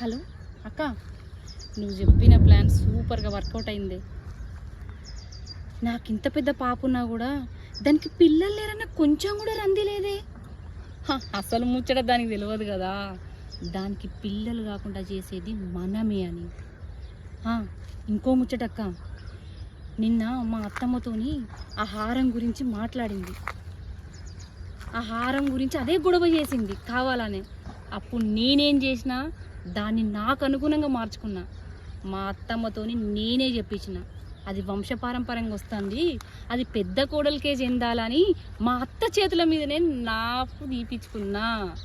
Hello అక్క నువ్వు చెప్పిన ప్లాన్ సూపర్గా వర్కౌట్ అయింది. నాకు ఇంత పెద్ద పాప ఉన్నా కూడా దానికి పిల్లలు లేరన్న కొంచెం కూడా రంది లేదే. అసలు ముచ్చట దానికి తెలియదు కదా. దానికి పిల్లలు కాకుండా చేసేది మనమే అని. ఇంకో ముచ్చటక్క నిన్న మా అత్తమ్మతోని ఆ హారం గురించి మాట్లాడింది. ఆ హారం గురించి అదే గొడవ చేసింది కావాలనే. అప్పుడు నేనేం చేసినా దాన్ని నాకు అనుగుణంగా మార్చుకున్నా. మా అత్తమ్మతోని నేనే చెప్పించిన. అది వంశపారంపరంగా వస్తుంది. అది పెద్ద కోడలకే చెందాలని మా అత్త చేతుల మీదనే నాకు తీపించుకున్నా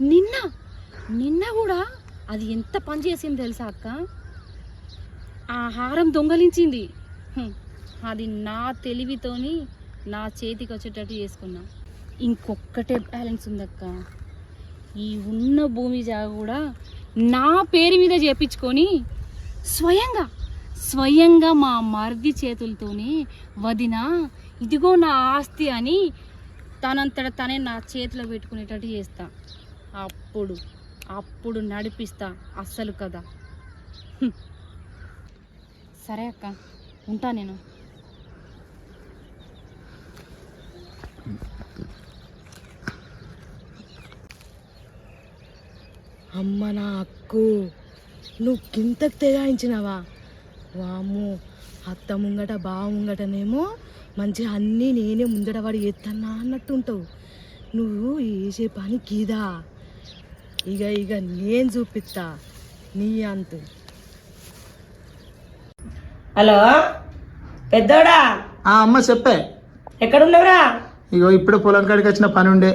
నిన్న నిన్న కూడా అది ఎంత పని చేసింది తెలుసా అక్క? ఆ హారం దొంగలించింది. అది నా తెలివితోని నా చేతికి వచ్చేటట్టు చేసుకున్నా. ఇంకొక్కటే బ్యాలెన్స్ ఉందక్క. ఈ ఉన్న భూమి జాగ కూడా నా పేరు మీద చేపించుకొని స్వయంగా స్వయంగా మా మరిది చేతులతోనే వదిన ఇదిగో నా ఆస్తి అని తనంతట తనే నా చేతిలో పెట్టుకునేటట్టు చేస్తా. అప్పుడు అప్పుడు నడిపిస్తా అస్సలు కదా సరే అక్క ఉంటా నేను. అమ్మ నా అక్కు. నువ్వు కింతకు తెగాయించినావా? వాము అత్త ముంగట బావ ముంగటనేమో మంచిగా అన్నీ నేనే ముందట వాడు ఎత్తన్నా అన్నట్టు ఉంటావు నువ్వు వేసే పని గీదా ఇక ఇక నేను చూపిస్తా నీ అంతు. హలో? పెద్దోడా? ఆ అమ్మ చెప్పే. ఎక్కడున్నావురా? ఇగో ఇప్పుడే పొలం కాడికి వచ్చిన పని ఉండే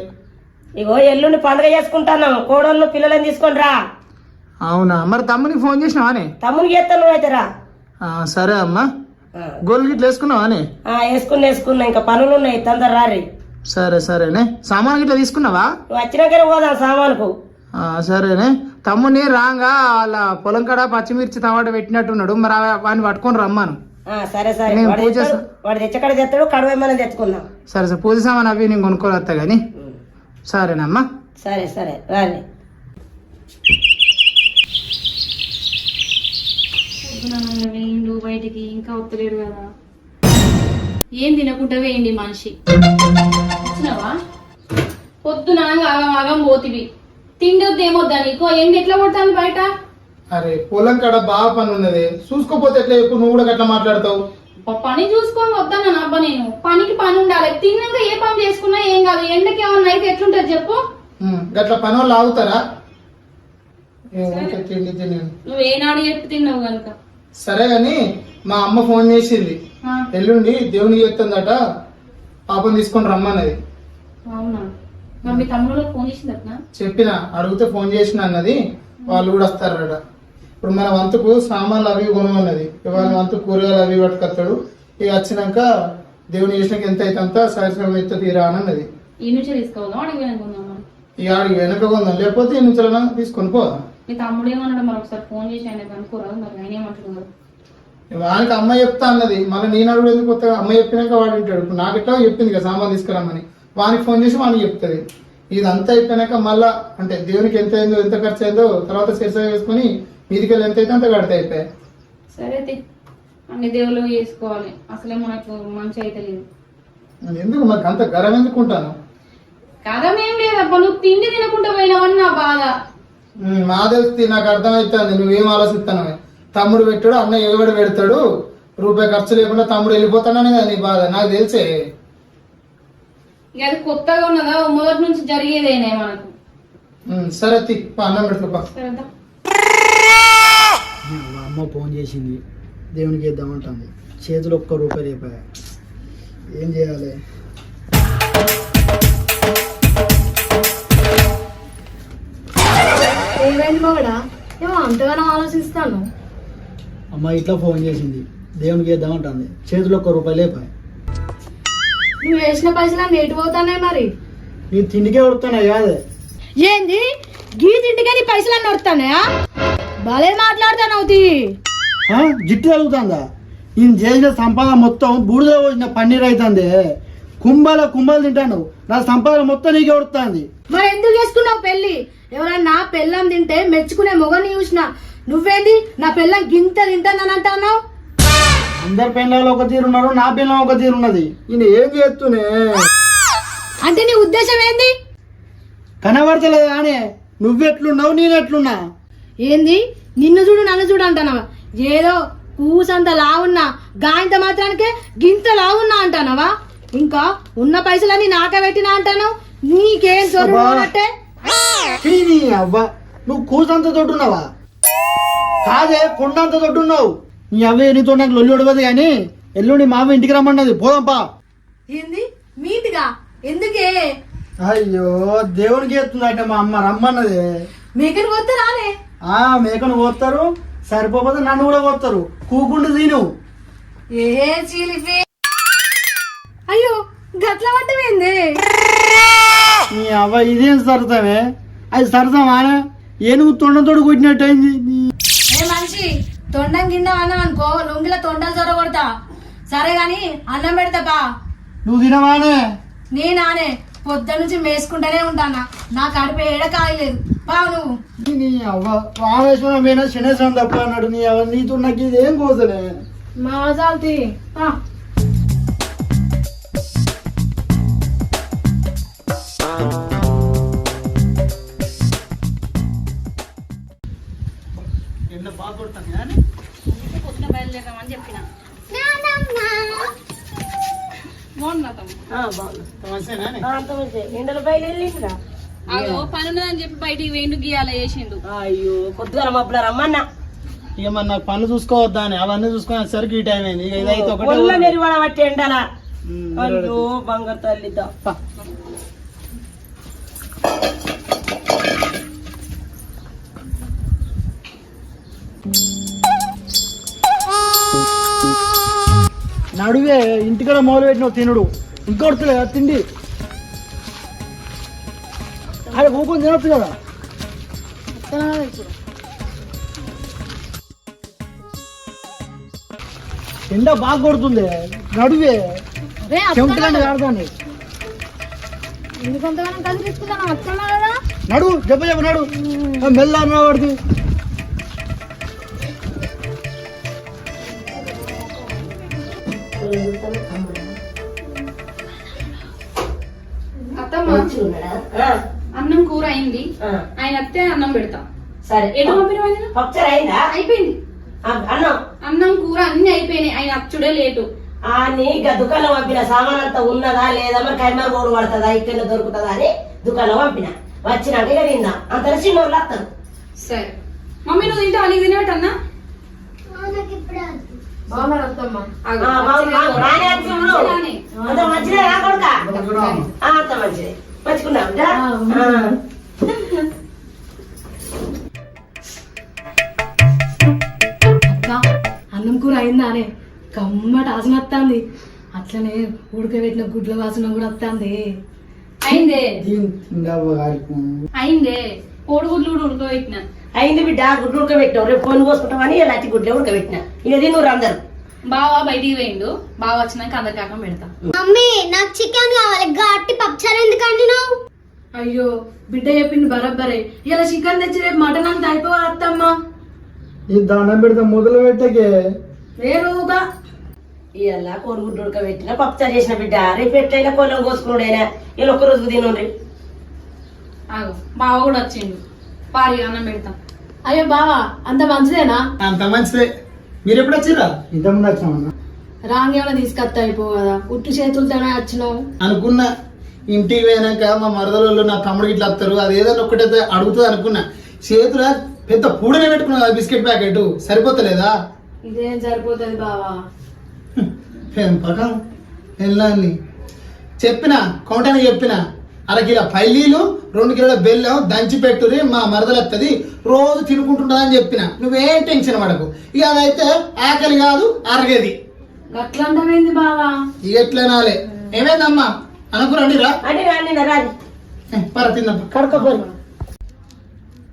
ఇగో ఎల్లుండి పండుగ చేసుకుంటాను. కోడళ్ళు పిల్లలని తీసుకొని రా. అవునా? మరి తమ్మునికి ఫోన్ చేసినావానే తమ్మునికి చేస్తాను నువ్వైతే రా. సరే అమ్మా. గోల్ గిట్ల వేసుకున్నావానే వేసుకున్నా వేసుకున్నా. ఇంకా పనులు ఉన్నాయి తొందర రారి. సరే సరేనే. సామాన్ గిట్ల తీసుకున్నావా? నువ్వు వచ్చినాకనే పోదాం సామానుకు. సరేనే. తమ్ముని రాగా వాళ్ళ పొలం కాడ పచ్చిమిర్చి టమాటా పెట్టినట్టున్నాడు. మరి వాడిని పట్టుకొని రమ్మాను. సరే సరే. వాడు తెచ్చక్కడ తెస్తాడు కడవేమని తెచ్చుకుందాం. సరే సరే. పూజ సామాన్ అవి నేను కొనుక్కొని వస్తా కానీ. సరేనమ్మా. సరే సరే రాని పొద్దున వేయండు బయటికి ఇంకా వత్తలేడు కదా. ఏం తినకుండా వేయండి మనిషి. వచ్చినావా? పొద్దున ఆగం ఆగం పోతివి. తిండొద్దు ఏమొద్దా నీకు? ఎండి ఎట్లా కొడతాను బయట? అరే పొలం కాడ బాగా పని ఉన్నది చూసుకోపోతే ఎట్లా చెప్పు? నువ్వు కూడా గట్లా మాట్లాడతావు. పని చూసుకొని వద్దాను అబ్బా నేను. పనికి పని ఉండాలి. తిన్నాక ఏ పని చేసుకున్నా ఏం కాదు. ఎండకి ఏమన్నా అయితే ఎట్లుంటది చెప్పు. గట్ల పని వాళ్ళు ఆగుతారా? నువ్వు ఏనాడు చెప్పి తిన్నావు కనుక. సరే గాని మా అమ్మ ఫోన్ చేసింది. ఎల్లుండి దేవునికి చెప్తుందట పాపం తీసుకొని రమ్మన్నది. అవునా? మరి మీ తమ్ముడు ఫోన్ చేసిందట్నా? చెప్పిన అడిగితే ఫోన్ చేసిన అన్నది. వాళ్ళు కూడా వస్తారట. ఇప్పుడు మన వంతుకు సామాన్లు అవి కొనమన్నది ఇవాళ వంతు కూరగాయలు అవి పట్టుకొస్తాడు. ఇక వచ్చినాక దేవుని చేసినాక ఎంత అయితే అంత సరిసరం ఎత్త తీరా అని అన్నది. ఈ నుంచే తీసుకోవద్దాం అడిగి ఇక ఆడికి వెనక కొందాం. లేకపోతే ఈ నుంచి తీసుకొని పోదాం. మీ తమ్ముడు ఏమన్నాడు మరి ఒకసారి ఫోన్ చేసి ఆయన కనుక్కోరాదు మరి ఆయన ఏమంటున్నారు వానికి అమ్మ చెప్తా అన్నది. మళ్ళీ నేను అడుగు ఎందుకు కొత్తగా? అమ్మ చెప్పినాక వాడు వింటాడు. ఇప్పుడు నాకు ఎట్లా చెప్పింది కదా సామాన్ తీసుకురమ్మని. వానికి ఫోన్ చేసి వానికి చెప్తుంది. ఇదంతా అయిపోయినాక మళ్ళా అంటే దేవునికి ఎంత అయిందో ఎంత ఖర్చు అయిందో తర్వాత శిరస వేసుకొని మీదికి ఎంత అయితే అంత కడితే అయిపోయాయి. సరే తి. అన్ని దేవుళ్ళు చేసుకోవాలి. అసలే మనకు మంచి అయితే లేదు. ఎందుకు మరి అంత గరం ఎందుకు ఉంటాను కథమేం లేదబ్బా నువ్వు తిండి తినకుండా పోయినావని నా బాధ. మా తెలిసి నాకు అర్థమవుతుంది నువ్వేం ఆలోచిస్తాను తమ్ముడు పెట్టాడు అన్న ఎగబడి పెడతాడు? రూపాయి ఖర్చు లేకుండా తమ్ముడు వెళ్ళిపోతాడని కదా నీ బాధ. నాకు తెలిసే. అది కొత్తగా ఉన్నదా? మొదటి నుంచి జరిగేదేనే మనకు. సరే తి పా, అన్నం పెట్టుకోపా మా అమ్మ ఫోన్ చేసింది. దేవునికి ఇద్దామంటుంది చేతులు ఒక్క రూపాయి రేపాయ ఏం చేయాలి? ఏమైంది మగడా ఏమో అంతగానో ఆలోచిస్తాను. అమ్మ ఇట్లా ఫోన్ చేసింది. దేవునికి ఇద్దామంటుంది చేతులు ఒక్క రూపాయి లేపాయ నువ్వు వేసిన పైసలు నేటి పోతానే మరి? నీ తిండికే ఉడుతున్నా కాదే. ఏంది? గీ తిండికే నీ పైసలు అన్నీ వస్తానయా భలే మాట్లాడతాను అవుతీ. ఆ? జిట్టు తగ్గుతుందా ఈయన చేసిన సంపాదన మొత్తం బూడిద పోసిన పన్నీర్ అవుతుంది కుంభాల కుంభాలు తింటాను. నా సంపాదన మొత్తం నీకే ఉడుతుంది మరి ఎందుకు చేసుకున్నావు పెళ్ళి ఎవరన్నా పెళ్ళం తింటే మెచ్చుకునే మొగని చూసిన నువ్వేంది? నా పెళ్ళం గింత తింటానని అంటున్నావు? అందరి పెళ్ళాలు ఒక తీరు ఉన్నారు నా పెళ్ళం ఒక తీరు ఉన్నది. ఈయన ఏం చేస్తూనే? అంటే నీ ఉద్దేశం ఏంది? కనబడతలేదు కానీ నువ్వెట్లున్నావు నేను ఎట్లున్నా ఏంది? నిన్ను చూడు నన్ను చూడు అంటానవా? ఏదో కూసంత లావున్నా గాయంత మాత్రానికే గింత లావున్నా అంటానవా? ఇంకా ఉన్న పైసలన్నీ నాకే పెట్టినా అంటాను? నీకేం నీ అవ్వ నువ్వు కూసంత తోడున్నావా కాదే కొండంత తోడున్నావు నీ అవ్వే నీతో నాకు లొల్లి ఉడవదు కానీ ఎల్లుండి మామ ఇంటికి రమ్మన్నది పోదాంపా ఏంది? మీటిగా ఎందుకే? అయ్యో దేవునికి ఎత్తుందట మా అమ్మ రమ్మన్నది. మేకని పోతే రాలే. ఆ మేకను కోస్తారు సరిపోతే నన్ను కూడా కోస్తారు కూకుండు తిను. ఏ చీలిపి. అయ్యో గట్ల పట్టమేంది. నీ అవ్వ ఇదేం సరదామే అది సరదామానే ఏనుగు తొండతోడు కొట్టినట్టు అయింది ఏ మనిషి తొండం కింద అన్నం అనుకో లొంగిల తొండలు చొర కొడతా. సరే గాని అన్నం పెడతా బా. నువ్వు తినవానే నేనానే. పొద్దు నుంచి మేసుకుంటూనే ఉంటానా? నా కడుపు ఏడ కాయలేదు. బా నువ్వు. నీ అవ్వ రామేశ్వరం శనేశ్వరం తప్ప అన్నాడు. నీ అవ్వ నీతో నాకు ఇదేం కోసలే? బయలుదేరామని చెప్పిన. బాగున్నా ఎండల పని ఉన్నదని చెప్పి బయటికి వేండు గీయాల చేసిండు అయ్యో కొద్దిగా మబ్బుల రమ్మన్నా ఇక మరి నాకు పనులు చూసుకోవద్దా అని అవన్నీ చూసుకునేసరికి ఈ టైం అయింది. ఇక ఇదైతే ఒకటే ఎండల. అయ్యో బంగారు తల్లిద్దా. నడువే ఇంటికాడ మొదలు పెట్టినావు తినుడు. ఇంకొడతలే కదా తిండి. అదే ఊకొని తినొచ్చు కదా? ఎండ బాగా కొడుతుంది నడువే. చెమటలండి ఆడదాన్ని నడు చెప్ప చెప్ప నడు. మెల్ల అన్నవాడిది ఆయన అత్తే అన్నం పెడతా. సరే. ఎటు పంపిన అయిందా? అయిపోయింది. అన్నం? అన్నం కూర అన్ని అయిపోయినాయి. ఆయన అచ్చుడే లేటు. ఆ నీకు దుకాణం పంపిన సామాన్ అంతా ఉన్నదా లేదా? మరి కైమార్ గోడు పడుతుందా? ఇక్కడ దొరుకుతుందా అని దుకాణం పంపిన. వచ్చినాక ఇక తిందాం. అంత చిన్న వాళ్ళు వస్తారు. సరే. మమ్మీ నువ్వు తింటావా? నీకు తినబెట్టన్నా బాగున్నారు అత్తమ్మ అన్నం కూర అయిందానే కమ్మట ఆసన వస్తుంది అట్లనే ఉడకబెట్టిన గుడ్ల వాసన కూడా వస్తుంది అయిందే. అయిందే. కోడిగుడ్లు కూడా ఉడకబెట్టిన. అయింది బిడ్డ గుడ్లు ఉడకబెట్టావు. రేపు ఫోన్ కోసుకుంటామని ఇలా గుడ్లే ఉడకబెట్టిన. ఇక తిన్నూరు అందరు. బావా బయటికి పోయిండు. బావ వచ్చినాక అందరికి కాక పెడతా. మమ్మీ నాకు చికెన్ కావాలి. గట్టి పప్పుచారు ఎందుకండి నువ్వు అయ్యో బిడ్డ చెప్పింది బరబ్బరే ఇలా చికెన్ తెచ్చి రేపు మటన్ అంత అయిపోవాలి అత్తమ్మ. ఈ దండం పెడితే మొదలు పెట్టకే. వేరుగా ఇలా కోడిగుడ్లు ఉడకబెట్టిన పప్పుచారు చేసిన బిడ్డ రేపు ఎట్లయినా పొలం కోసుకున్నాడైనా ఇలా ఒక్క రోజు తినండి ఆగు బావ కూడా వచ్చిండు. పారి అన్నం పెడతా. అయ్యో బావా అంత మంచిదేనా? అంత మంచిదే. మీరు ఎప్పుడు వచ్చిరా ఇంతకుముందు వచ్చామన్నా రాంగేమైనా తీసుకొస్తా అయిపో కదా. ఉట్టు చేతులతోనే వచ్చినావు. అనుకున్నా. ఇంటికి పోయినాక మా మరదలు నా తమ్ముడికి ఇట్లా వస్తారు. అది ఏదైనా ఒక్కటైతే అడుగుతుంది అనుకున్నా. చేతుల పెద్ద పూడనే పెట్టుకున్నా కదా బిస్కెట్ ప్యాకెట్ సరిపోతలేదా? ఇదేం సరిపోతుంది బావా? పెంపకం చెప్పిన కౌంటానికి చెప్పిన అర కిలో పల్లీలు రెండు కిలోల బెల్లం దంచి పెట్టురి మా మరదలెత్తది రోజు తినుకుంటుంటదని చెప్పిన. నువ్వేం టెన్షన్ పడకు. ఇక అదైతే ఆకలి కాదు అరగది. గట్లంటమైంది బావా? ఇక ఎట్లనాలే ఏమైందమ్మా? అనుకురండి రా. అంటే పర తిందాం కడుక్కోపోరు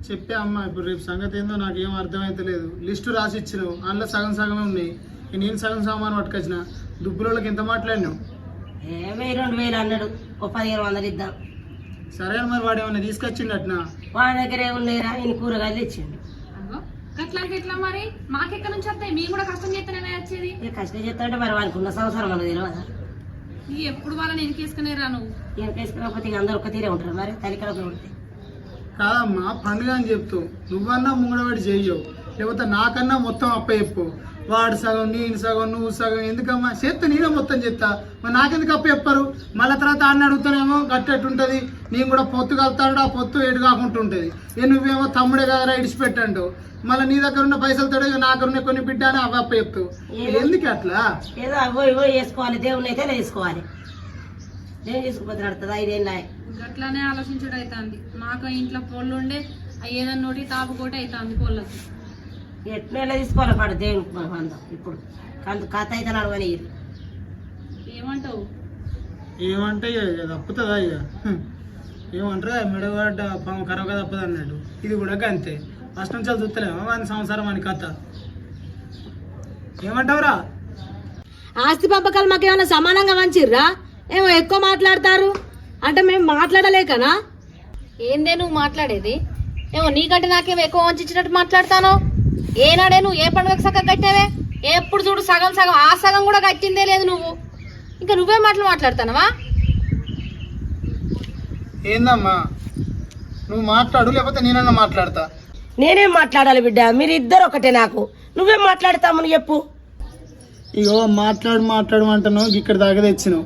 చెప్పే అమ్మ ఇప్పుడు రేపు సంగతి ఏందో నాకు ఏం అర్థమైతలేదు. లిస్టు రాసి ఇచ్చినావు. అందులో సగం సగమే ఉన్నాయి. నేను సగం సామాన్ పట్టుకొచ్చిన. దుబ్బులోళ్ళకి ఎంత మాట్లాడినావు? ఏ వెయ్యి రెండు వేలు అన్నాడు. ఒక పదిహేను వందలు ఇద్దాం. సరే మరి వాడు ఏమన్నా తీసుకొచ్చిండట్నా? వాడి దగ్గర ఏమున్నాయిరా ఈయన కూరగాయలు తెచ్చిండు. అగో గట్లాంటి ఎట్లా మరి? మాకెక్కడి నుంచి వస్తాయి? మేము కూడా కష్టం చేస్తేనే వచ్చేది. ఇక కష్టం చేస్తుంటే మరి వానికి ఉన్న సంవత్సరం మనకు తెలియదా ఎప్పుడు వాళ్ళని ఎనికేసుకునే రా నువ్వు? వేసుకురాకపోతే ఇక అందరూ ఒక తీరే ఉంటారు మరి. తల్లికడ ఉంటే కాదమ్మా పండుగ అని చెప్తూ నువ్వన్నా ముంగడబడి చెయ్యవు లేకపోతే నాకన్నా మొత్తం అప్ప చెప్పు. వాడు సగం నేను సగం నువ్వు సగం ఎందుకమ్మా? చేస్తే నేనే మొత్తం చెప్తా. మరి నాకెందుకు అప్ప చెప్పారు? మళ్ళీ తర్వాత అన్న అడుగుతానేమో గట్టెట్టుంటది నేను కూడా పొత్తు కలుతాడు ఆ పొత్తు ఎడు కాకుండా ఉంటుంది. ఏ నువ్వేమో తమ్ముడే కదరా ఇడిచిపెట్టండు మళ్ళీ నీ దగ్గర ఉన్న పైసలు తోడు నా దగ్గర ఉన్న కొన్ని బిడ్డ అని అవి అప్ప చెప్తావు ఎందుకు అట్లా? ఏదో అవో ఇవో వేసుకోవాలి దేవుని అయితే వేసుకోవాలి. దేవుని తీసుకుపోతే నడుతుందా ఇదేం నాయ గట్లానే ఆలోచించడం అవుతుంది మాకు ఇంట్లో పొల్లు ఉండే ఏదన్నా నోటి తాపుకోటి అవుతుంది పొల్లకి. ఎట్లా తీసుకోవాలి పాడు దేవునికి అందం ఇప్పుడు. కందు కథ అయితే నడవని ఏమంటావు? ఏమంటే తప్పుతుందా ఇక? హ్మ్. ఏమంటారు? మెడగడ్డ పాము కరవగా తప్పదు అన్నాడు. ఇది కూడా అంతే ఫస్ట్ నుంచి చూస్తలేమా? వాని సంవత్సరం అని కథ. ఏమంటావురా? ఆస్తి పంపకాలు మాకేమైనా సమానంగా వంచిర్రా? ఏమో ఎక్కువ మాట్లాడతారు. అంటే మేము మాట్లాడలేకనా ఏందే నువ్వు మాట్లాడేది? ఏమో నీకంటే నాకేమో ఎక్కువ వంచినట్టు మాట్లాడతాను? ఏనాడే నువ్వు ఏ పండుగకు సగం కట్టావే? ఎప్పుడు చూడు సగం సగం ఆ సగం కూడా కట్టిందే లేదు నువ్వు. ఇంకా నువ్వే మాటలు మాట్లాడతానవా? ఏందమ్మా? నువ్వు మాట్లాడు లేకపోతే నేనన్నా మాట్లాడతా. నేనేం మాట్లాడాలి బిడ్డ? మీరు ఇద్దరు ఒకటే నాకు. నువ్వేం మాట్లాడతామని చెప్పు. ఇగో మాట్లాడు మాట్లాడు అంటాను ఇక్కడ దాకా తెచ్చినావు?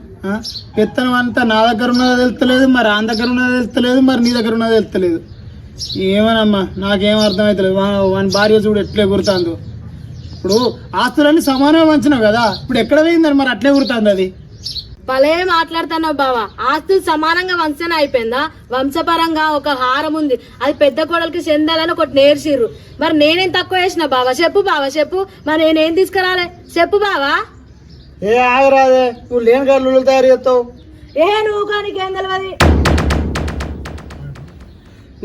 పెత్తనం అంతా నా దగ్గర ఉన్నదో తెలుస్తలేదు మరి ఆ దగ్గర ఉన్నదో తెలుస్తలేదు మరి నీ దగ్గర ఉన్నదో తెలుస్తలేదు. ఏమనమ్మా నాకేం అర్థమవుతలేదు వా- వాని భార్య చూడు ఎట్లే గుర్తాందో. ఇప్పుడు ఆస్తులన్నీ సమానంగా వంచినావు కదా ఇప్పుడు ఎక్కడ పోయిందని మరి అట్లే గుర్తుంది అది? భలే మాట్లాడుతున్నావు బావా. ఆస్తులు సమానంగా వంశన అయిపోయిందా? వంశపరంగా ఒక హారం ఉంది. అది పెద్ద కోడలికి చెందాలని ఒకటి నేర్చిర్రు. మరి నేనేం తక్కువ చేసిన బావా? చెప్పు బావా చెప్పు. మరి నేనేం తీసుకురాలే? చెప్పు బావా. ఏ ఆగరాదే నువ్వు లేని గారు తయారు చేస్తావు. ఏ నువ్వు కానీ ఏం తెలియదు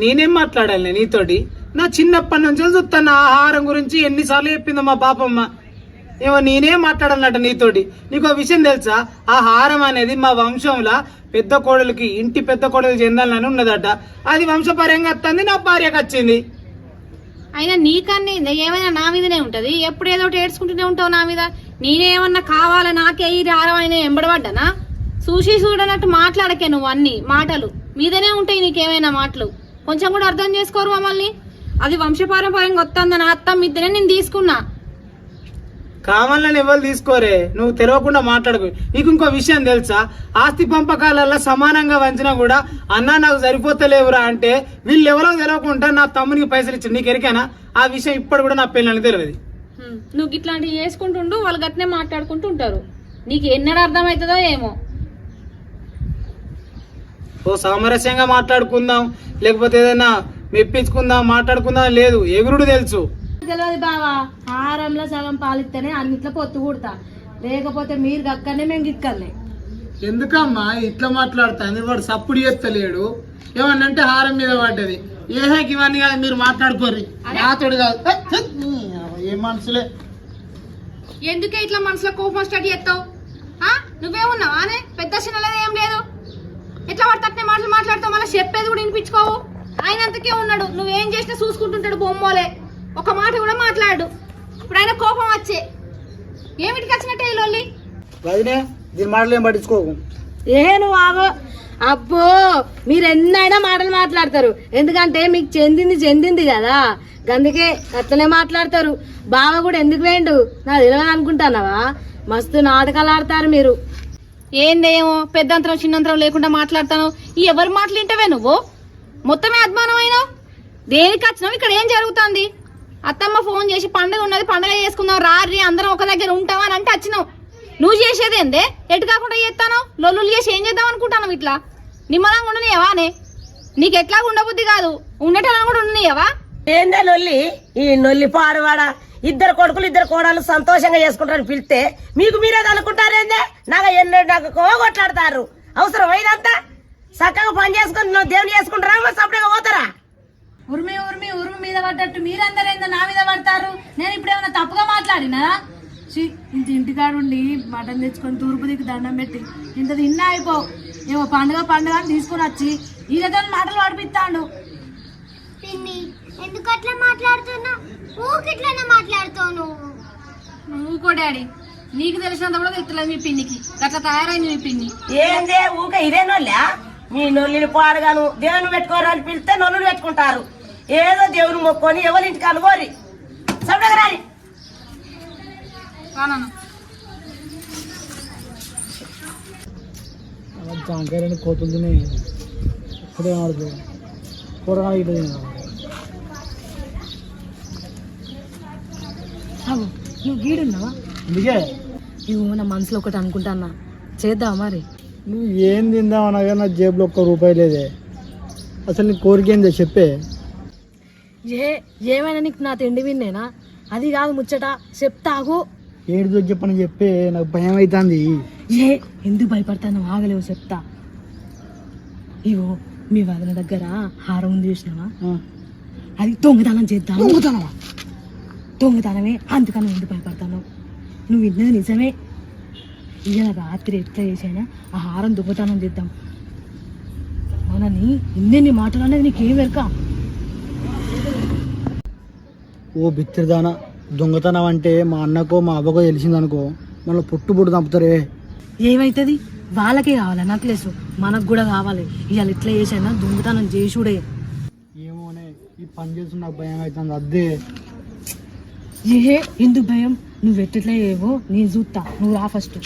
నేనేం మాట్లాడాలి నీతోటి? నా చిన్నప్పటి నుంచి చూస్తాను ఆహారం గురించి ఎన్నిసార్లు చెప్పిందో మా పాపమ్మ ఏమో నేనేం మాట్లాడాలన్నట నీతోటి? నీకు ఒక విషయం తెలుసా? ఆ హారం అనేది మా వంశంలో పెద్ద కోడలికి ఇంటి పెద్ద కోడలు చెందాలని ఉన్నదట. అది వంశపర్యంగా వస్తుంది నా భార్యకి వచ్చింది. అయినా నీకన్నీ ఏమైనా నా మీదనే ఉంటది? ఎప్పుడు ఏదో ఒకటి ఏడ్చుకుంటూనే ఉంటావు నా మీద. నేనేమన్నా కావాలా? నాకే ఈ రారమైన ఎంబడబడ్డానా? చూసి చూడనట్టు మాట్లాడకే నువ్వు అన్ని మాటలు. మీదనే ఉంటాయి నీకేమైనా మాటలు. కొంచెం కూడా అర్థం చేసుకోరు మమ్మల్ని. అది వంశపారంపర్యంగా వస్తుందని అత్త మీదనే నేను తీసుకున్నా. కావాలని ఎవరు తీసుకోరే? నువ్వు తెలవకుండా మాట్లాడకు. నీకు ఇంకో విషయం తెలుసా? ఆస్తి పంపకాలలో సమానంగా వంచినా కూడా అన్నా నాకు సరిపోతలేవురా అంటే వీళ్ళు ఎవరో తెలవకుండా నా తమ్మునికి పైసలు ఇచ్చారు నీకు ఎరికేనా? ఆ విషయం ఇప్పుడు కూడా నా పిల్లలకి తెలియదు. నువ్వు ఇట్లాంటివి చేసుకుంటుండు వాళ్ళు గట్నే మాట్లాడుకుంటూ ఉంటారు నీకు ఎన్నడ అర్థమవుతుందో ఏమో. ఓ సామరస్యంగా మాట్లాడుకుందాం లేకపోతే ఏదైనా మెప్పించుకుందాం మాట్లాడుకుందాం లేదు. ఎగురుడు తెలుసు. తెలియదు బావా హారంలో సగం పాలిస్తేనే అన్నిట్లో పొత్తు కూడతా లేకపోతే మీరు గక్కనే మేము గిక్కలే ఎందుకమ్మా ఇట్లా మాట్లాడుతాను వాడు సప్పుడు చేస్తలేడు? ఏమన్నా అంటే హారం మీద పడ్డది. ఏ ఇవన్నీ కాదు మీరు మాట్లాడుకోర్రి. నాతోడు కాదు. ఏ, మనుషులే ఎందుకే ఇట్లా మనసులో కోపం స్టార్ట్ చేస్తావు? నువ్వేమున్నావా అనే పెద్ద చిన్నలేదు ఏం లేదు. ఎట్లా పడితే మాటలు మాట్లాడతావు? మళ్ళీ చెప్పేది కూడా వినిపించుకోవు. ఆయన అంతకే ఉన్నాడు. నువ్వేం చేసినా చూసుకుంటుంటాడు బొమ్మోలే. ఒక మాట కూడా మాట్లాడు. ఇప్పుడు ఆయన కోపం వచ్చే. ఏమిటికి వచ్చినట్టే ఈ లొల్లి? వదినే దీని మాటలు ఏం పట్టించుకోకు. ఏ నువ్వు అబ్బో మీరు ఎన్నైనా మాటలు మాట్లాడతారు. ఎందుకంటే మీకు చెందింది చెందింది కదా. అందుకే అట్లనే మాట్లాడతారు. బావ కూడా ఎందుకు వేయండు? నా తెలియదు అనుకుంటానవా మస్తు నాటకాలు ఆడతారు మీరు. ఏందేమో పెద్దంతరం చిన్నంతరం లేకుండా మాట్లాడతాను. ఈ ఎవరి మాటలు వింటవే నువ్వు? మొత్తమే అద్మానమైన అయినావు దేనికి వచ్చినావు? ఇక్కడ ఏం జరుగుతుంది? అత్తమ్మ ఫోన్ చేసి పండుగ ఉన్నది పండుగ చేసుకుందాం రారి అందరం ఒక దగ్గర ఉంటావా అని అంటే వచ్చినావు. నువ్వు చేసేది ఏందే? ఎటు కాకుండా చేస్తాను? లొల్లులు చేసి ఏం చేద్దాం అనుకుంటాను ఇట్లా? నిమ్మలంగా ఉండనియవానే నీకు ఎట్లా ఉండబుద్ధి కాదు. ఉండటాలను కూడా ఉండనియవా? ఏందా నొల్లి ఈ నొల్లి పాడువాడ ఇద్దరు కొడుకులు ఇద్దరు కోడలు సంతోషంగా చేసుకుంటారని పిలిస్తే మీకు మీరే అనుకుంటారేందే నాకు ఎన్నో నాకు కొట్లాడతారు అవసరం అయినంతా చక్కగా పని చేసుకుని నువ్వు దేవుని చేసుకుంటారా మరి సపరేట్గా పోతారా? ఉరిమి ఉరిమి ఉరిమి మీద పడ్డట్టు మీరందరూ ఏందో నా మీద పడతారు. నేను ఇప్పుడు ఏమైనా తప్పుగా మాట్లాడినా? ఛీ, ఇంత ఇంటికాడుండి మటన్ తెచ్చుకొని తూర్పు దిక్కు దండం పెట్టి ఇంత తిన్నా అయిపో. ఏమో పండుగ పండుగ అని తీసుకొని వచ్చి ఈయనతో మాటలు ఆడిపిస్తాడు. పిన్ని ఎందుకు అట్లా మాట్లాడుతున్నావు? ఊకిట్లనే మాట్లాడుతావు నువ్వు? కూడా డాడీ నీకు తెలిసినంత కూడా తెలుస్తలేదు మీ పిన్నికి. అట్లా తయారైంది మీ పిన్ని. ఏందే ఊక ఇదే నొల్లా? మీ నొల్లిని పాడగాను దేవుని పెట్టుకోరు అని పిలిస్తే నొల్లులు పెట్టుకుంటారు. ఏదో దేవుని మొక్కొని ఎవరి ఇంటికి అనుకోరి. సబ్డగరాని రానన్న. జాంకాయలని కోతులు తినే ఇప్పుడే ఆడుతుంది కూరగాయలు ఇట్లా తినాలి నువ్వు గీడున్నావా? అందుకే ఇవి నా మనసులో ఒకటి అనుకుంటానా చేద్దాం మరి? నువ్వు ఏం తిందాం అనగా నా జేబులో ఒక్క రూపాయి లేదే. అసలు నీ కోరిక ఏందో చెప్పే. ఏ ఏమైనా నీకు నా తిండి విన్నేనా అది కాదు ముచ్చట చెప్తాగు. ఏడుదో చెప్పని చెప్పే నాకు భయం అవుతుంది ఏ ఎందుకు భయపడతాను ఆగలేవు చెప్తా. ఇగో మీ వదిన దగ్గర హారం ఉంది చూసినావా? అది దొంగతనం చేద్దాం. దొంగతనమా? దొంగతనమే అందుకని ఎందుకు భయపడతాను. నువ్వు విన్నది నిజమే. ఇవాళ రాత్రి ఎట్లా చేసైనా ఆ హారం దొంగతనం చేద్దాం. మనని ఇన్నెన్ని మాటలు అనేది నీకేం వెరక? ఓ బిత్తిరిదానా దొంగతనం అంటే మా అన్నకో మా అవ్వకో తెలిసిందనుకో మన పుట్టు పుట్టు చంపుతారే ఏమైతుంది? వాళ్ళకే కావాలి? నక్లెస్ మనకు కూడా కావాలి. ఇవాళ ఎట్లా చేసైనా దొంగతనం చేసుడే. ఏమోనే ఈ పని చేసి నాకు భయం అవుతుంది. అద్దే. ఏ ఎందుకు భయం? నువ్వు ఎట్లా ఏవో నేను చూస్తా నువ్వు రా ఫస్ట్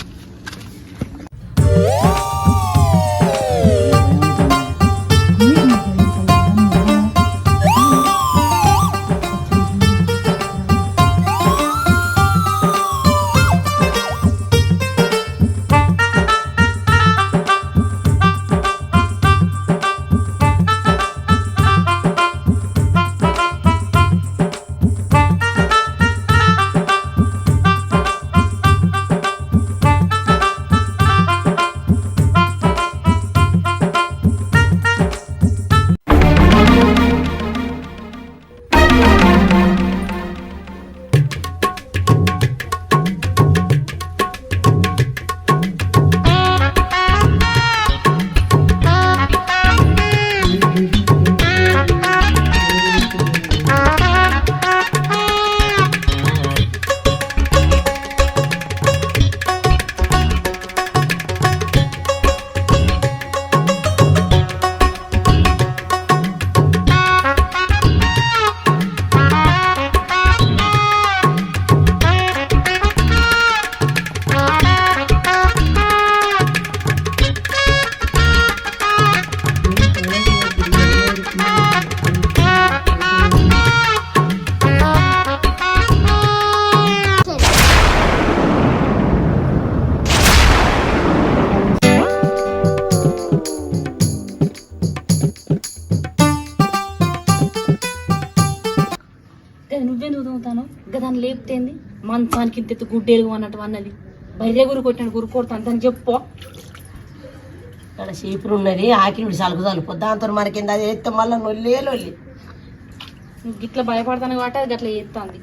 ఇంతెత్తు గుడ్డేలు అన్నట్టు అన్నది. బయట గురు కొట్టాను గురు కొడుతుంది అని చెప్పు. అక్కడ చీపురు ఉన్నది ఆకిరి సలుపు సలుపు దాంతో మనకి అది ఎత్తే మళ్ళీ నొల్లే లొల్లి నువ్వు గిట్ల భయపడతాను కాబట్టి అది గట్ల ఎత్తుంది.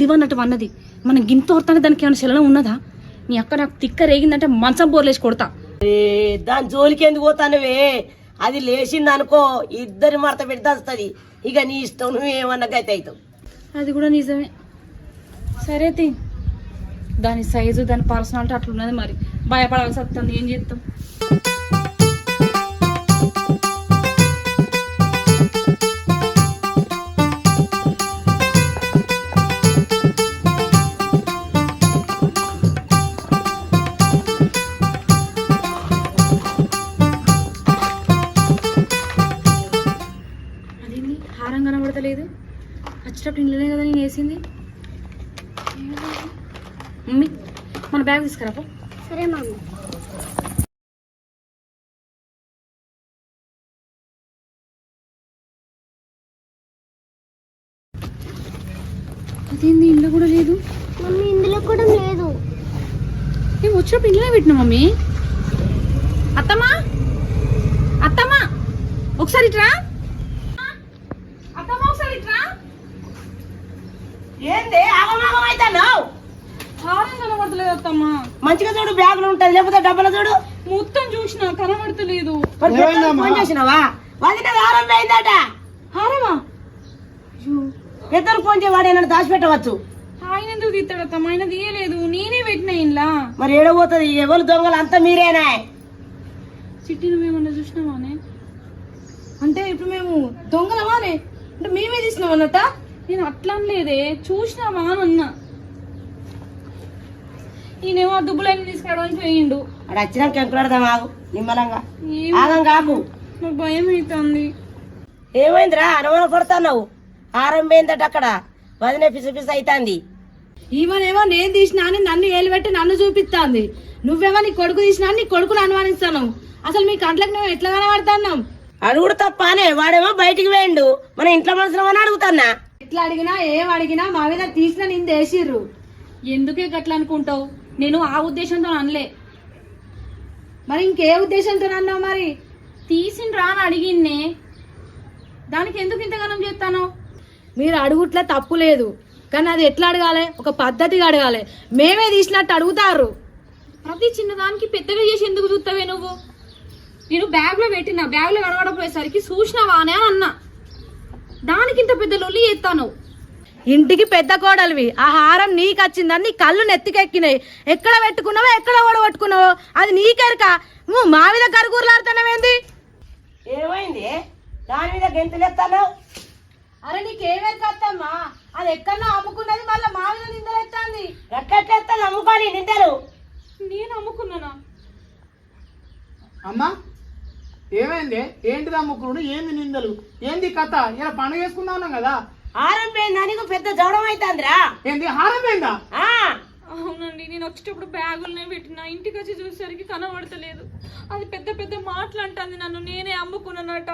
పందివన్నట్టు అన్నది మనం గింత ఓర్తానే దానికి ఏమైనా శలనం ఉన్నదా? నీ అక్క నాకు తిక్క రేగిందంటే మంచం బోర్లేసి కొడతా. దాని జోలికి ఎందుకు పోతానువే? అది లేచింది అనుకో ఇద్దరి మడత పెట్టి వస్తుంది ఇక నీ ఇష్టం నువ్వు ఏమన్నా గతి అవుతావు అది కూడా నిజమే. సరే తి. దాని సైజు దాని పర్సనాలిటీ అట్లున్నది మరి. భయపడాల్సి వస్తుంది ఏం చేస్తాం వేసింది మమ్మీ మన బ్యాగ్ తీసుకురాపో సరే మమ్మీ అదేంది ఇంట్లో కూడా లేదు? మమ్మీ ఇందులో కూడా లేదు. మేము వచ్చినప్పుడు ఇంట్లోనే పెట్టినా మమ్మీ? అత్తమ్మా? అత్తమ్మా? ఒకసారి ఇట్రా అత్తమ్మా ఒకసారి ఇట్రా ఏంది? ఆగమాగం అవుతున్నావు? హారం కనబడతలేదు అత్తమ్మా. మంచిగా చూడు బ్యాగులు ఉంటది లేకపోతే డబ్బులు చూడు. మొత్తం చూసిన కనబడతలేదు. మరి పెద్దోడికి ఫోన్ చేసినావా? వదిన ఆరంభం అయిందట. హారమా పెద్దోడు ఫోన్ చేయవాడు ఏమైనా దాచిపెట్టవచ్చు? ఆయన ఎందుకు తీస్తాడు అత్తమ్మ? ఆయన తీయలేదు. నేనే పెట్టిన ఇంట్లో మరి ఏడబోతుంది ఎవరు దొంగలు? అంతా మీరేనా. చిట్టి నువ్వేమన్నా చూసినావానే అంటే ఇప్పుడు మేము దొంగలమానే అంటే మేమే తీసినాం అన్నట్ట? నేను అట్లా అనలేదే చూసినావా అని అన్నా. ఈయనేమో ఆ దుబ్బులన్నీ తీసుకురావడానికి పోయిండు. అక్కడ వచ్చినాక ఎంకులాడదాం ఆగు నిమ్మలంగా. ఏం? ఆగం కాకు. నాకు భయం అవుతుంది ఏమైందిరా? అనుమాన పడుతున్నావు ఆరంభం అయిందట అక్కడ. వదిన పిసి పిసి అవుతుంది ఈమెనేమో నేను తీసినా అని నన్ను ఏలుబెట్టి నన్ను చూపిస్తాంది నువ్వేమో నీ కొడుకు తీసినా అని నీ కొడుకును అనుమానిస్తాను అసలు మీ కంట్లకు నువ్వు ఎట్లా కనబడతాన్నాం అడుగుడు తప్పనే వాడేమో బయటికి వేయండు. మన ఇంట్లో మనుషులు అని అడుగుతాన్నా? ఎట్లా అడిగినా ఏం అడిగినా మా మీద తీసిన నింద వేసిర్రు. ఎందుకే గట్లా అనుకుంటావు? నేను ఆ ఉద్దేశంతో అనలే. మరి ఇంకే ఉద్దేశంతో అన్నావు మరి? తీసిండ్రా అని అడిగిన్నే దానికి ఎందుకు ఇంతగానం చేస్తాను? మీరు అడుగుట్లా తప్పు లేదు. కానీ అది ఎట్లా అడగాలి? ఒక పద్ధతిగా అడగాలి. మేమే తీసినట్టు అడుగుతారు ప్రతి చిన్నదానికి పెద్దగా చేసి ఎందుకు చూస్తావే నువ్వు? నేను బ్యాగ్లో పెట్టిన. బ్యాగ్లో కనబడపోయేసరికి చూసినావా అని అన్నా. దానికి ఇంత పెద్ద లొల్లి చేస్తాను ఇంటికి పెద్ద కోడలివి. ఆ హారం నీకు వచ్చిందని నీ కళ్ళు నెత్తికెక్కినాయి. ఎక్కడ పెట్టుకున్నావో ఎక్కడ ఓడగొట్టుకున్నావో అది నీకెరక. నువ్వు మా మీద కరుగురులాడుతున్నావేంది ఏమైంది? దాని మీద గెంతులేస్తాను అరే నీకేమెరకత్తమ్మా అది ఎక్కడో అమ్ముకున్నది మళ్ళీ మా మీద నిందలెత్తాంది. ఎట్లెట్లేస్తాను అమ్ముకొని నిందరు నేను అమ్ముకున్నానా? అమ్మా ఏమైంది? ఏంటిది అమ్ముకున్నాడు ఏంది నిందలు? ఏంది కథ? ఇలా పండుగ చేసుకుందా ఉన్నాం కదా. ఆరంభం దానికి పెద్ద జవడం అవుతుందిరా ఏంది? హారం ఆ. అవునండి నేను వచ్చేటప్పుడు బ్యాగులనే పెట్టిన. ఇంటికి వచ్చి చూసేసరికి కనబడతలేదు. అది పెద్ద పెద్ద మాటలు అంటుంది నన్ను. నేనే అమ్ముకున్నానట.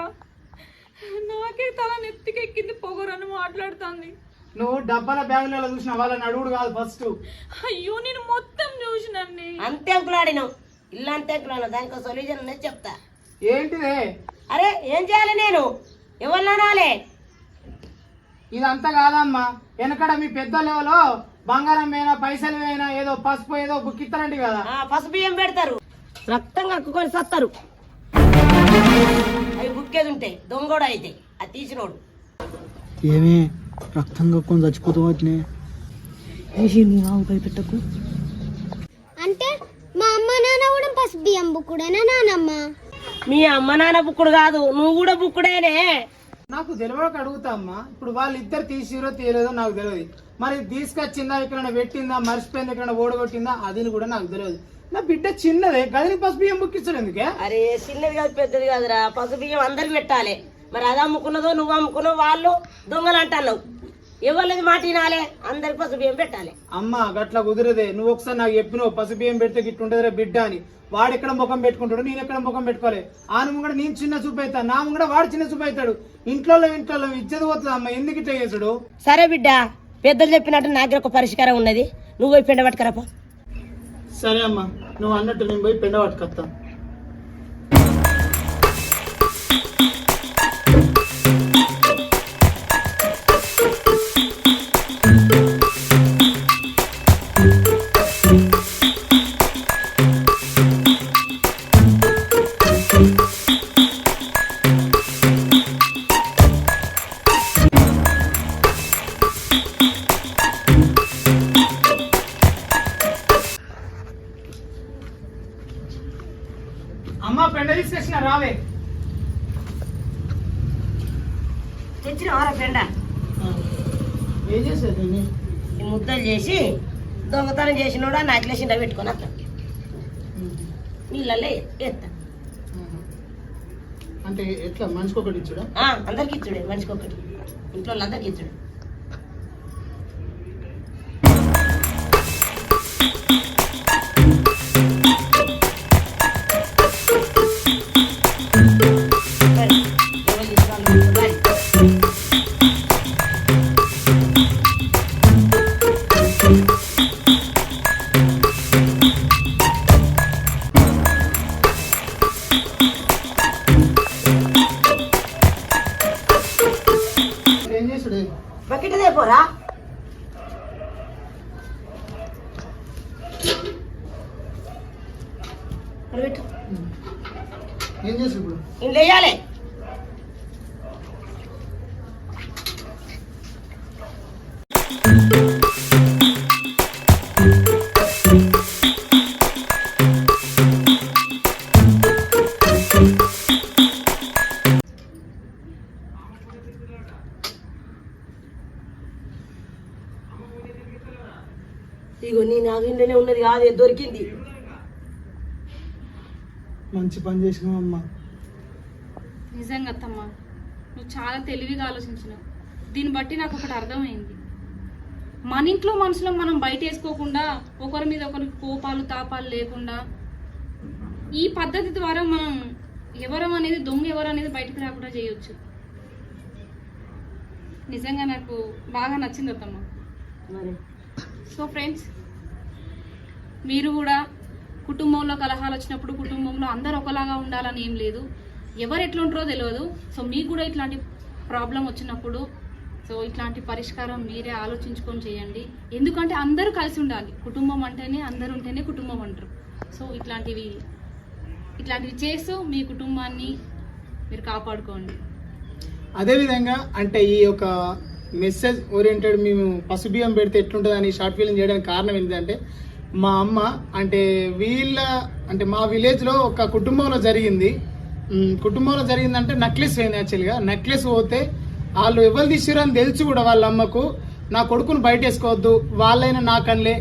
నాకే తల నెత్తికెక్కింది పొగరని మాట్లాడుతుంది. నువ్వు డబ్బాల బ్యాగులలో చూసిన వాళ్ళని అడుగుడు కాదు ఫస్ట్. అయ్యో నేను మొత్తం చూసినండి అంతే అంకులాడినావు ఇల్లు అంతే దానికి సొల్యూషన్ ఉన్నది చెప్తా. ఏంటిదే? అరే ఏం చేయాలి నేను? ఎవరిని అనాలి ఇదంతా కాదమ్మా. వెనకడ మీ పెద్ద లెవెలో బంగారం అయినా పైసలు అయినా ఏదో పసుపు ఏదో బుక్ ఇస్తారంట కదా. ఆ, పసుపు బియ్యం పెడతారు? రక్తం కక్కుకొని సత్తారు. అవి బుక్కేది ఉంటాయి దొంగోడు అయితే అది తీసినోడు. ఏమే రక్తం కక్కుని చచ్చిపోతాం వాటిని అంటే మా అమ్మ నాన్న కూడా పసుపు బియ్యం బుక్కుడేనా నానమ్మ? మీ అమ్మ నాన్న బుక్కుడు కాదు నువ్వు కూడా బుక్కుడేనే. నాకు తెలియక అడుగుతా అమ్మా ఇప్పుడు వాళ్ళు ఇద్దరు తీసిరో తీయలేదో నాకు తెలియదు మరి తీసుకొచ్చిందా ఇక్కడ పెట్టిందా మర్చిపోయిందా ఇక్కడ ఓడగొట్టిందా అది కూడా నాకు తెలియదు నా బిడ్డ చిన్నదే గదిని పసుపు బియ్యం బుక్కిస్తాడు ఎందుకే? అరే చిన్నది కాదు పెద్దది కాదురా. పసుపు బియ్యం అందరికి పెట్టాలి. మరి అది అమ్ముకున్నదో నువ్వు అమ్ముకున్నావు వాళ్ళు దొంగలు అంటున్నావు. ఎవరిది మాట వినాలి? అందరికి పసుపు బియ్యం పెట్టాలి. అమ్మ గట్ల కుదిరదే. నువ్వు ఒకసారి నాకు చెప్పినావు పసుపు బియ్యం పెడితే గిట్టు ఉంటుందిరా బిడ్డ అని. వాడు ఎక్కడ ముఖం పెట్టుకుంటాడు నేను ఎక్కడ ముఖం పెట్టుకోవాలి? ఆ ముంగడ నేను చిన్న చూపు అవుతాను నా ముంగడ వాడు చిన్న చూపు అవుతాడు. ఇంట్లో ఇంట్లో ఇచ్చేది పోతుంది అమ్మ? ఎందుకు ఇట్లా చేసుడు సరే బిడ్డ పెద్దలు చెప్పినట్టు నా దగ్గర ఒక పరిష్కారం ఉన్నది. నువ్వు పోయి పిండ పట్టుకరాపో సరే అమ్మా నువ్వు అన్నట్టు నేను పోయి పెండ పట్టుకొస్తా ఎట్లా మనిషికి ఒకటి ఇచ్చుడా అందరికి ఇచ్చాడు మనిషికి ఒకటి ఇంట్లో వాళ్ళందరికి ఇచ్చాడు. ఇగో నీ నాగిండనే ఉన్నది కాదే దొరికింది. మంచి పని చేసినావమ్మా నిజంగా అత్తమ్మ నువ్వు చాలా తెలివిగా ఆలోచించినావు. దీన్ని బట్టి నాకు ఒకటి అర్థమైంది. మన ఇంట్లో మనుషులం మనం బయట వేసుకోకుండా ఒకరి మీద ఒకరికి కోపాలు తాపాలు లేకుండా ఈ పద్ధతి ద్వారా మనం ఎవరం అనేది దొంగ ఎవరు అనేది బయటకు రాకుండా చేయొచ్చు. నిజంగా నాకు బాగా నచ్చింది అత్తమ్మ. మరి? సో ఫ్రెండ్స్ మీరు కూడా కుటుంబంలో కలహాలు వచ్చినప్పుడు కుటుంబంలో అందరు ఒకలాగా ఉండాలని ఏం లేదు. ఎవరు ఎట్లుంటారో తెలియదు. సో మీకు కూడా ఇట్లాంటి ప్రాబ్లం వచ్చినప్పుడు సో ఇట్లాంటి పరిష్కారం మీరే ఆలోచించుకొని చేయండి. ఎందుకంటే అందరూ కలిసి ఉండాలి. కుటుంబం అంటేనే అందరు ఉంటేనే కుటుంబం అంటారు. సో ఇట్లాంటివి ఇట్లాంటివి చేస్తూ మీ కుటుంబాన్ని మీరు కాపాడుకోండి. అదేవిధంగా అంటే ఈ యొక్క మెసేజ్ ఓరియంటెడ్ మేము పసుబియ్యం పెడితే ఎట్లుంటుందని షార్ట్ ఫిల్మ్ చేయడానికి కారణం ఏంటంటే మా అమ్మ అంటే వీళ్ళ అంటే మా విలేజ్లో ఒక కుటుంబంలో జరిగింది. కుటుంబంలో జరిగిందంటే నక్లెస్ పోయింది యాక్చువల్గా నక్లెస్ పోతే వాళ్ళు ఎవరు తీసిరు అని తెలుసు కూడా వాళ్ళ అమ్మకు నా కొడుకును బయట వేసుకోవద్దు వాళ్ళైనా నా కళ్ళే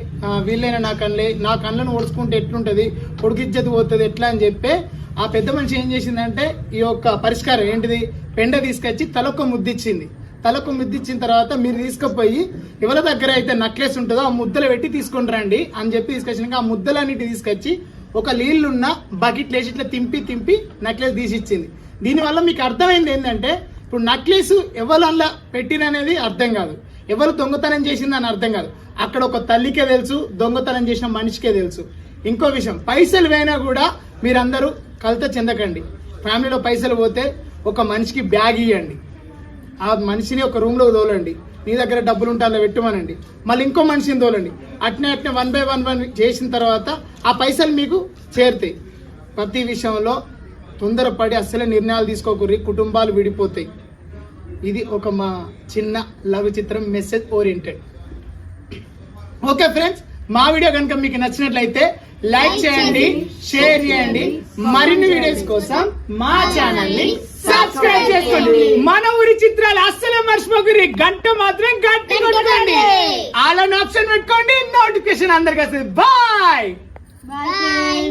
వీళ్ళైనా నా కళ్ళే నా కళ్ళను ఓడుచుకుంటే ఎట్లుంటుంది కొడుకు ఇజ్జత్ పోతుంది ఎట్లా అని చెప్పి ఆ పెద్ద మనిషి ఏం చేసిందంటే ఈ యొక్క పరిష్కారం ఏంటిది పెండ తీసుకొచ్చి తలొక్క ముద్దిచ్చింది. తలకు ముద్దిచ్చిన తర్వాత మీరు తీసుకుపోయి ఎవరి దగ్గర అయితే నక్లెస్ ఉంటుందో ఆ ముద్దలు పెట్టి తీసుకొని రండి అని చెప్పి తీసుకొచ్చినాక ఆ ముద్దలన్నిటి తీసుకొచ్చి ఒక నీళ్ళున్న బకెట్ లేచి ఇట్లా తింపి తింపి నక్లెస్ తీసిచ్చింది. దీనివల్ల మీకు అర్థమైంది ఏంటంటే ఇప్పుడు నక్లెస్ ఎవరల్లా పెట్టిననేది అర్థం కాదు. ఎవరు దొంగతనం చేసిందని అర్థం కాదు. అక్కడ ఒక తల్లికే తెలుసు దొంగతనం చేసిన మనిషికే తెలుసు. ఇంకో విషయం పైసలు పోయినా కూడా మీరందరూ కలత చెందకండి. ఫ్యామిలీలో పైసలు పోతే ఒక మనిషికి బ్యాగ్ ఇవ్వండి ఆ మనిషిని ఒక రూమ్లో తోలండి. నీ దగ్గర డబ్బులు ఉంటే అలా పెట్టమనండి. మళ్ళీ ఇంకో మనిషిని తోలండి. అట్నే అట్నే వన్ బై వన్ వన్ చేసిన తర్వాత ఆ పైసలు మీకు చేరుతాయి ప్రతి విషయంలో తొందరపడి అస్సలే నిర్ణయాలు తీసుకోకూరి కుటుంబాలు విడిపోతాయి. ఇది ఒక మా చిన్న లఘు చిత్రం మెసేజ్ ఓరియంటెడ్ ఓకే ఫ్రెండ్స్ మా వీడియో కనుక మీకు నచ్చినట్లయితే లైక్ చేయండి షేర్ చేయండి. మరిన్ని వీడియోస్ కోసం మా ఛానల్ని సబ్స్క్రైబ్ చేసుకోండి. మన ఊరి చిత్రాలు అస్సలు మర్చిపోకరి గంట మాత్రం గట్టి కొట్టుకోండి అలా ఆప్షన్ పెట్టుకోండి. నోటిఫికేషన్ అందరికి వస్తుంది. Bye bye